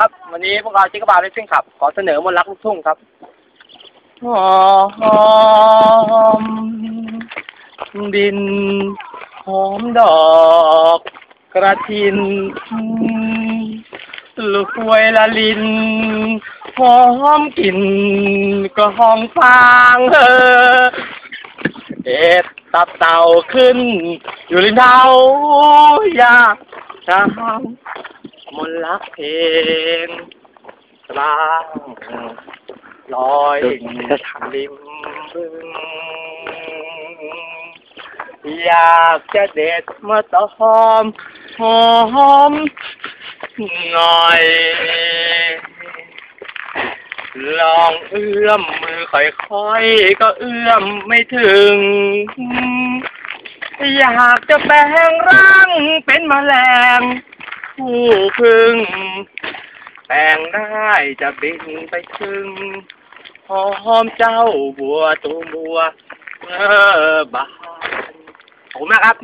ครับ วันนี้พวกเราจิกกบาลเลสซิ่งขับ ขอเสนอมนต์รักลูกทุ่งครับหอมดิน หอมดอก กระทิน ลูกหวยละลิน หอมกลิ่นก็หอมฟางเออเอ็ดตับเต่าขึ้น อยู่ริมเท้าอยากจะหา มนต์รักเพลงกลางลอยริมบึง อยากจะเด็ดมาตอมหอมหน่อย ลองเอื้อมมือค่อยๆ ก็เอื้อมไม่ถึง อยากจะแปลงร่างเป็นแมลง ผู้พึ่งแปลงได้จะบินไปถึงหอมเจ้าบัวตัวบัวเออบานขอบคุณมากครับ